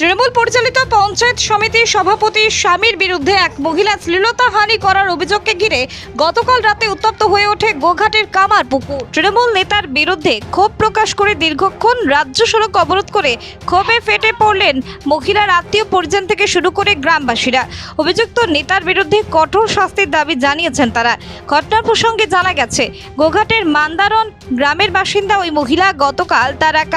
তৃণমূল পরিচালিত পঞ্চায়েত সমিতির সভাপতি স্বামীর বিরুদ্ধে এক মহিলা শ্লীলতাহানি করার অভিযোগকে ঘিরে গতকাল রাতে উত্তপ্ত হয়ে ওঠে গোঘাটের কামার পুকুর। তৃণমূল নেতার বিরুদ্ধে ক্ষোভ প্রকাশ করে দীর্ঘক্ষণ রাজ্য সড়ক অবরোধ করে ক্ষোভে ফেটে পড়লেন মহিলার আত্মীয় পরিজন থেকে শুরু করে গ্রামবাসীরা। অভিযুক্ত নেতার বিরুদ্ধে কঠোর শাস্তির দাবি জানিয়েছেন তারা। ঘটনার প্রসঙ্গে জানা গেছে, গোঘাটের মান্দারন গ্রামের বাসিন্দা ওই মহিলা গতকাল তার এক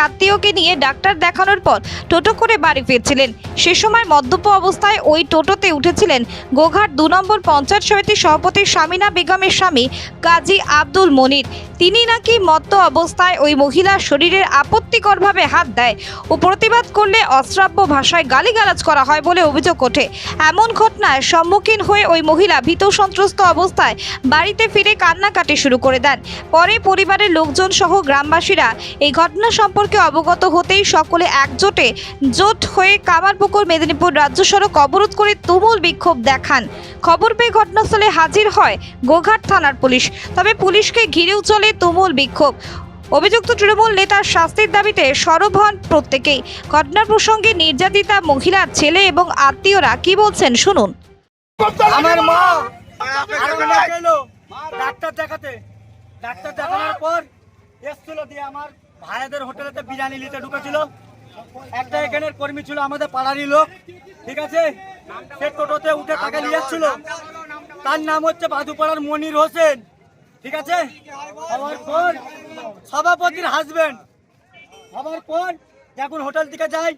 নিয়ে ডাক্তার দেখানোর পর টোটো করে বাড়ি ফিরছিলেন। সে সময় মদ্যপ অবস্থায় ওই টোটোতে উঠেছিলেন গোঘাট দু নম্বর পঞ্চায়েত সমিতির সভাপতি শামিনা বেগমের স্বামী কাজী আব্দুল মনির। তিনি নাকি মত্ত অবস্থায় ওই মহিলার শরীরের আপত্তিকরভাবে হাত দেয় ও প্রতিবাদ করলে অশ্রাব্য ভাষায় গালিগালাজ করা হয় বলে অভিযোগ ওঠে। এমন ঘটনায় সম্মুখীন হয়ে ওই মহিলা ভীত সন্ত্রস্ত অবস্থায় বাড়িতে ফিরে কান্নাকাটি শুরু করে দেন। পরে পরিবারের লোকজন সহ গ্রামবাসীরা এই ঘটনা সম্পর্কে অবগত হতেই সকলে একজোটে জোট হয়ে কামারপুকুর মেদিনীপুর রাজ্য সড়ক অবরোধ করে তুমুল বিক্ষোভ দেখান। খবর পেয়ে ঘটনাস্থলে হাজির হয় গোঘাট থানার পুলিশ। তবে পুলিশকে ঘিরেও চলে তুমুল বিক্ষোভ। অভিযুক্ত তৃণমূল নেতার শাস্তির দাবিতে সরব হন প্রত্যেকেই। ঘটনার প্রসঙ্গে নির্যাতিতা মহিলার ছেলে এবং আত্মীয়রা কি বলছেন শুনুন। আমার মা ডাক্তার দেখাতে। ডাক্তার দেখানোর পর এসছিল দিয়ে আমার ভাইদের হোটেলেতে বিরিয়ানি নিতে ঢুকেছিল। একটা এখানের কর্মী ছিল আমাদের পাড়ারই লোক, ঠিক আছে? সে টোটোতে উঠে টাকা নিয়ে যাচ্ছিল। তার নাম হচ্ছে বাদুপাড়ার মনির হোসেন, ঠিক আছে? হওয়ার পর সভাপতির হাজবেন্ড হওয়ার পর যখন হোটেল থেকে যাই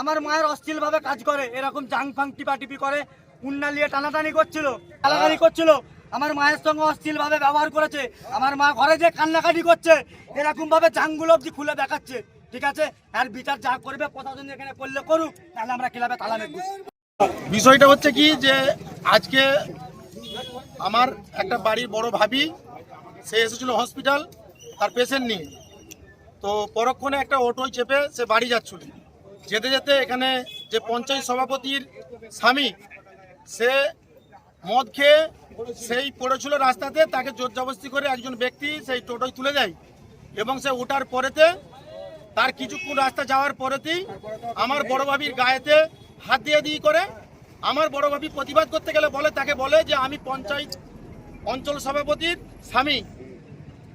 আমার মায়ের অশ্লীল ভাবে কাজ করে, এরকম জাং ফাং টিপা টিপি করে, উন্না নিয়ে টানাটানি করছিল টানাটানি করছিল। আমার মায়ের সঙ্গে অশ্লীল ভাবে ব্যবহার করেছে। আমার মা ঘরে যে কান্নাকাটি করছে এরকম ভাবে জাঙ্গুলো অব্দি খুলে দেখাচ্ছে। ঠিক আছে? আর বিচার যা করবে প্রশাসন এখানে করলে করুক, তাহলে আমরা ক্লাবে তালা মেঘ বিষয়টা হচ্ছে কি যে আজকে আমার একটা বাড়ির বড় ভাবি, সে এসেছিল হসপিটাল, তার পেশেন্ট নিয়ে। তো পরক্ষণে একটা অটোয় চেপে সে বাড়ি যাচ্ছিল। যেতে যেতে এখানে যে পঞ্চায়েত সভাপতির স্বামী, সে মদ খেয়ে সেই পড়েছিল রাস্তাতে, তাকে জোর জবস্তি করে একজন ব্যক্তি সেই টোটোয় তুলে দেয় এবং সে ওঠার পরেতে তার কিছুক্ষণ রাস্তা যাওয়ার পরেতেই আমার বড় ভাবির গায়েতে হাত দিয়ে দিয়ে করে আমার বড় ভাবি প্রতিবাদ করতে গেলে বলে, তাকে বলে যে, আমি পঞ্চায়েত অঞ্চল সভাপতির স্বামী।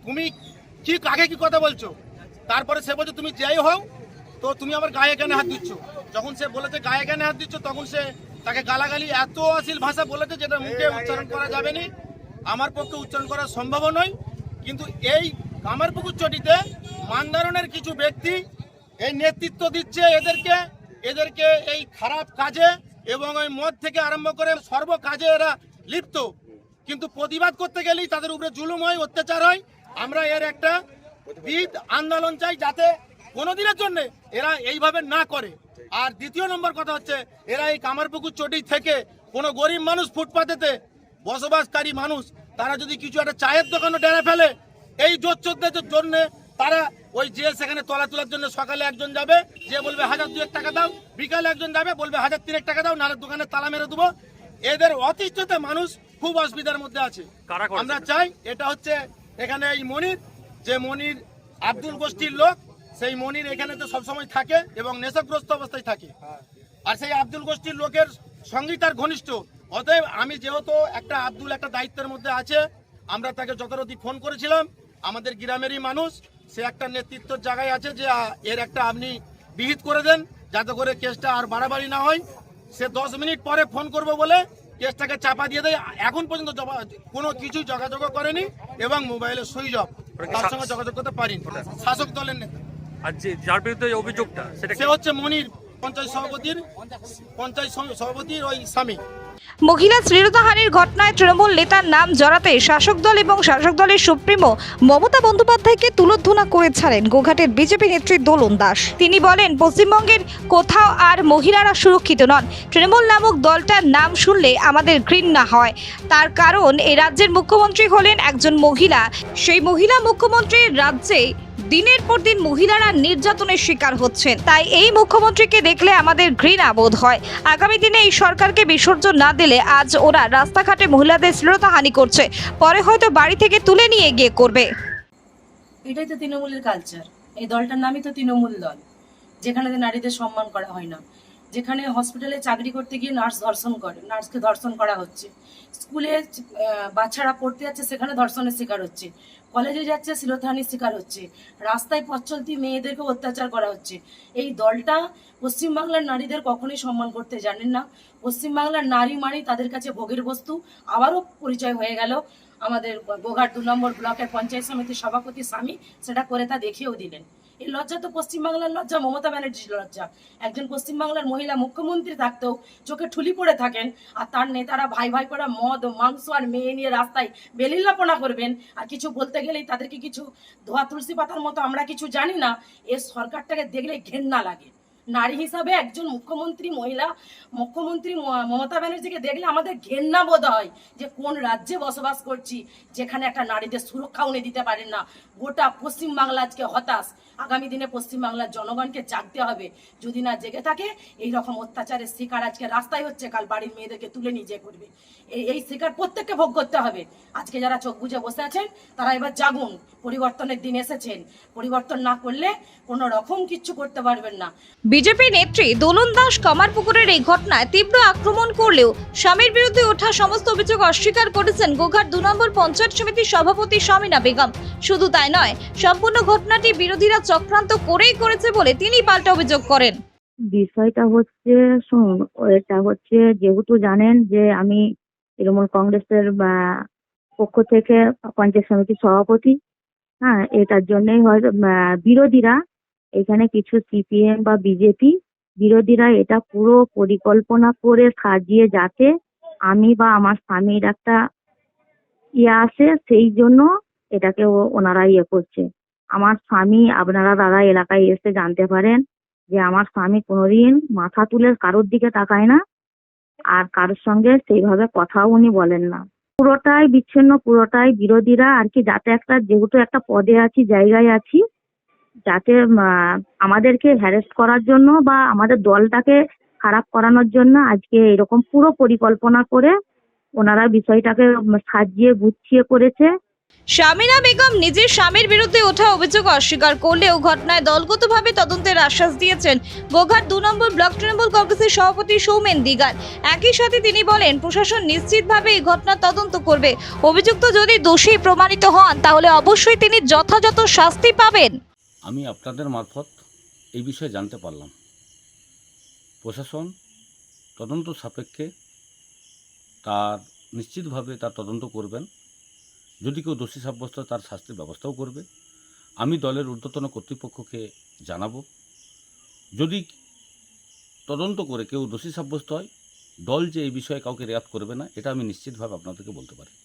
তুমি কি, কাকে কি কথা বলছো? তারপরে সে বলছে, তুমি যাই হও, তো তুমি আমার গায়ে কেন হাত দিচ্ছ? যখন সে বলেছে, গায়ে কেন হাত দিচ্ছ? তখন সে তাকে গালাগালি এত অশ্লীল ভাষা বলেছে যেটা মুখে উচ্চারণ করা যাবে না। আমার পক্ষে উচ্চারণ করা সম্ভব নয়। কিন্তু এই কামারপুকুর চটিতে মান্দারণের কিছু ব্যক্তি এই নেতৃত্ব দিচ্ছে এদেরকে। এদেরকে এই খারাপ কাজে এবং ওই মদ থেকে আরম্ভ করে সর্ব কাজে এরা লিপ্ত। কিন্তু প্রতিবাদ করতে গেলেই তাদের উপরে জুলুম হয়, অত্যাচার হয়। আমরা এর একটা বিদ আন্দোলন চাই যাতে কোনোদিনের জন্য এরা এইভাবে না করে। আর দ্বিতীয় নম্বর কথা হচ্ছে, এরা এই কামারপুকুর চটি থেকে কোনো গরিব মানুষ ফুটপাতেতে বসবাসকারী মানুষ, তারা যদি কিছু একটা চায়ের দোকানও ডেনে ফেলে এই জোর চোদ্দের জন্য তারা ওই যে সেখানে তলা তোলার জন্য সকালে একজন যাবে যে বলবে হাজার দুয়েক টাকা দাও বিকালে একজন যাবে বলবে হাজার তিনেক টাকা দাও নাহলে দোকানে তালা মেরে দেবো। এদের অতিষ্ঠতে মানুষ খুব অসুবিধার মধ্যে আছে। আমরা চাই এটা হচ্ছে এখানে এই মনির যে মনির আব্দুল গোষ্ঠীর লোক সেই মনির এখানে তো সবসময় থাকে এবং নেশাগ্রস্ত অবস্থায় থাকে। আর সেই আব্দুল গোষ্ঠীর লোকের সঙ্গেই তার ঘনিষ্ঠ। অতএব আমি যেহেতু একটা আব্দুল একটা দায়িত্বের মধ্যে আছে আমরা তাকে যথারতি ফোন করেছিলাম আমাদের গ্রামেরই মানুষ সে একটা নেতৃত্বের জায়গায় আছে যে এর একটা আপনি বিহিত করে দেন যাতে করে কেসটা আর বাড়াবাড়ি না হয়। সে দশ মিনিট পরে ফোন করব বলে কেসটাকে চাপা দিয়ে দেয়। এখন পর্যন্ত কোনো কিছু যোগাযোগ করেনি এবং মোবাইলে সুইচ অফ। তার সঙ্গে যোগাযোগ করতে পারিনি। শাসক দলের নেতা। আর যে যার বিরুদ্ধে অভিযোগটা সেটা সে হচ্ছে মনির পঞ্চায়েত সভাপতির পঞ্চায়েত সভাপতির ওই স্বামী। মহিলা শ্লীলতাহানির ঘটনায় তৃণমূল নেতার নাম জড়াতে শাসক দল এবং শাসক দলের সুপ্রিমো মমতা বন্দ্যোপাধ্যায়কে তুলোধনা করে ছাড়েন গোঘাটের বিজেপি নেত্রী দোলন দাস। তিনি বলেন, পশ্চিমবঙ্গের কোথাও আর মহিলারা সুরক্ষিত নন। তৃণমূল নামক দলটার নাম শুনলে আমাদের ঘৃণা হয়। তার কারণ, এ রাজ্যের মুখ্যমন্ত্রী হলেন একজন মহিলা। সেই মহিলা মুখ্যমন্ত্রীর রাজ্যে দিনের পর দিন মহিলারা নির্যাতনের শিকার হচ্ছেন। তাই এই মুখ্যমন্ত্রীকে দেখলে আমাদের ঘৃণা বোধ হয়। আগামী দিনে এই সরকারকে বিসর্জন না দিলে আজ ওরা রাস্তাঘাটে মহিলাদের শ্লীলতাহানি করছে। পরে হয়তো বাড়ি থেকে তুলে নিয়ে গিয়ে করবে। এটাই তো তৃণমূলের কালচার এই দলটার নামই তো তৃণমূল দল। যেখানে নারীদের সম্মান করা হয় না। যেখানে হসপিটালে চাকরি করতে গিয়ে নার্স ধর্ষণ করে নার্সকে ধর্ষণ করা হচ্ছে। স্কুলে বাচ্চারা পড়তে যাচ্ছে, সেখানে ধর্ষণের শিকার হচ্ছে। কলেজে যাচ্ছে শিলথানির শিকার হচ্ছে। রাস্তায় পথ চলতি মেয়েদেরকে অত্যাচার করা হচ্ছে। এই দলটা পশ্চিমবাংলার নারীদের কখনোই সম্মান করতে জানেন না। পশ্চিমবাংলার নারী মানে তাদের কাছে ভোগের বস্তু। আবারও পরিচয় হয়ে গেল আমাদের গোঘাট দু নম্বর ব্লকের পঞ্চায়েত সমিতির সভাপতি স্বামী। সেটা করে তা দেখিয়েও দিলেন। এই লজ্জা তো পশ্চিমবাংলার লজ্জা, মমতা ব্যানার্জির লজ্জা। একজন পশ্চিমবাংলার মহিলা মুখ্যমন্ত্রী থাকতেও চোখে ঠুলি পড়ে থাকেন আর তার নেতারা ভাই ভাই করা মদ, মাংস আর মেয়ে নিয়ে রাস্তায় বেলিল্লাপনা করবেন। আর কিছু বলতে গেলেই তাদেরকে কিছু ধোয়া তুলসী পাতার মতো আমরা কিছু জানি না, এ সরকারটাকে দেখলে ঘেন্না লাগে। নারী হিসাবে একজন মুখ্যমন্ত্রী, মহিলা, মুখ্যমন্ত্রী মমতা ব্যানার্জিকে দেখলে আমাদের ঘেন্না বোধ হয় যে কোন রাজ্যে বসবাস করছি, যেখানে একটা নারীদের সুরক্ষা উনি দিতে পারেন না। গোটা পশ্চিমবাংলা আজকে হতাশ। আগামী দিনে পশ্চিমবাংলার জনগণকে জাগতে হবে। যদি না জেগে থাকে এই রকম অত্যাচারের শিকার আজকে রাস্তায় হচ্ছে, কাল বাড়ির মেয়েদেরকে তুলে নিয়ে করবে। এই শিকার প্রত্যেককে ভোগ করতে হবে। আজকে যারা চোখ বুজে বসে আছেন, তারা এবার জাগুন। পরিবর্তনের দিন এসেছেন। পরিবর্তন না করলে কোনো রকম কিচ্ছু করতে পারবেন না। বিজেপি নেত্রী দোলন দাস কামারপুকুরের এই ঘটনায় তীব্র আক্রমণ করলেও স্বামীর বিরুদ্ধে ওঠা সমস্ত অভিযোগ অস্বীকার করেছেন গোঘাট দু নম্বর পঞ্চায়েত সমিতির সভাপতি স্বামীনা বেগম। শুধু তাই নয়, সম্পূর্ণ ঘটনাটি বিরোধীরা চক্রান্ত করেই করেছে বলে তিনি পাল্টা অভিযোগ করেন। বিষয়টা হচ্ছে, শুনুন, এটা হচ্ছে যেহেতু জানেন যে আমি তৃণমূল কংগ্রেসের পক্ষ থেকে পঞ্চায়েত সমিতির সভাপতি হ্যাঁ এটার জন্যই হয়তো বিরোধীরা এখানে কিছু সিপিএম বা বিজেপি বিরোধীরা এটা পুরো পরিকল্পনা করে সাজিয়ে যাতে আমি বা আমার স্বামীর একটা ইয়ে আসে, সেই জন্য এটাকে ও- ওনারা ইয়ে করছে। আমার স্বামী, আপনারা দাদা এলাকায় এসে জানতে পারেন যে আমার স্বামী কোনোদিন মাথা তুলে কারোর দিকে তাকায় না আর কারোর সঙ্গে সেইভাবে কথাও উনি বলেন না। পুরোটাই বিচ্ছিন্ন, পুরোটাই বিরোধীরা আর কি, যাতে একটা, যেহেতু একটা পদে আছি, জায়গায় আছি আহ, আমাদেরকে হ্যারেস্ট করার জন্য বা আমাদের দলটাকে খারাপ করানোর জন্য আজকে এরকম পুরো পরিকল্পনা করে ওনারা বিষয়টাকে সাজিয়ে গুছিয়ে করেছে। স্বামীনা বেগম নিজের স্বামীর বিরুদ্ধে ওঠা অভিযোগ অস্বীকার করলেও ঘটনায় দলগতভাবে তদন্তের আশ্বাস দিয়েছেন গোঘাট দু নম্বর ব্লক তৃণমূল কংগ্রেসের সভাপতি সৌমেন দিগার। একই সাথে তিনি বলেন প্রশাসন নিশ্চিতভাবে এই ঘটনার তদন্ত করবে। অভিযুক্ত যদি দোষী প্রমাণিত হন তাহলে অবশ্যই তিনি যথাযথ শাস্তি পাবেন। আমি আপনাদের মারফত এই বিষয়ে জানতে পারলাম। প্রশাসন তদন্ত সাপেক্ষে তার নিশ্চিতভাবে তার তদন্ত করবেন। যদি কেউ দোষী সাব্যস্ত, তার শাস্তির ব্যবস্থাও করবে। আমি দলের ঊর্ধ্বতন কর্তৃপক্ষকে জানাব। যদি তদন্ত করে কেউ দোষী সাব্যস্ত হয়, দল যে এই বিষয়ে কাউকে রেয়াত করবে না, এটা আমি নিশ্চিতভাবে আপনাদেরকে বলতে পারি।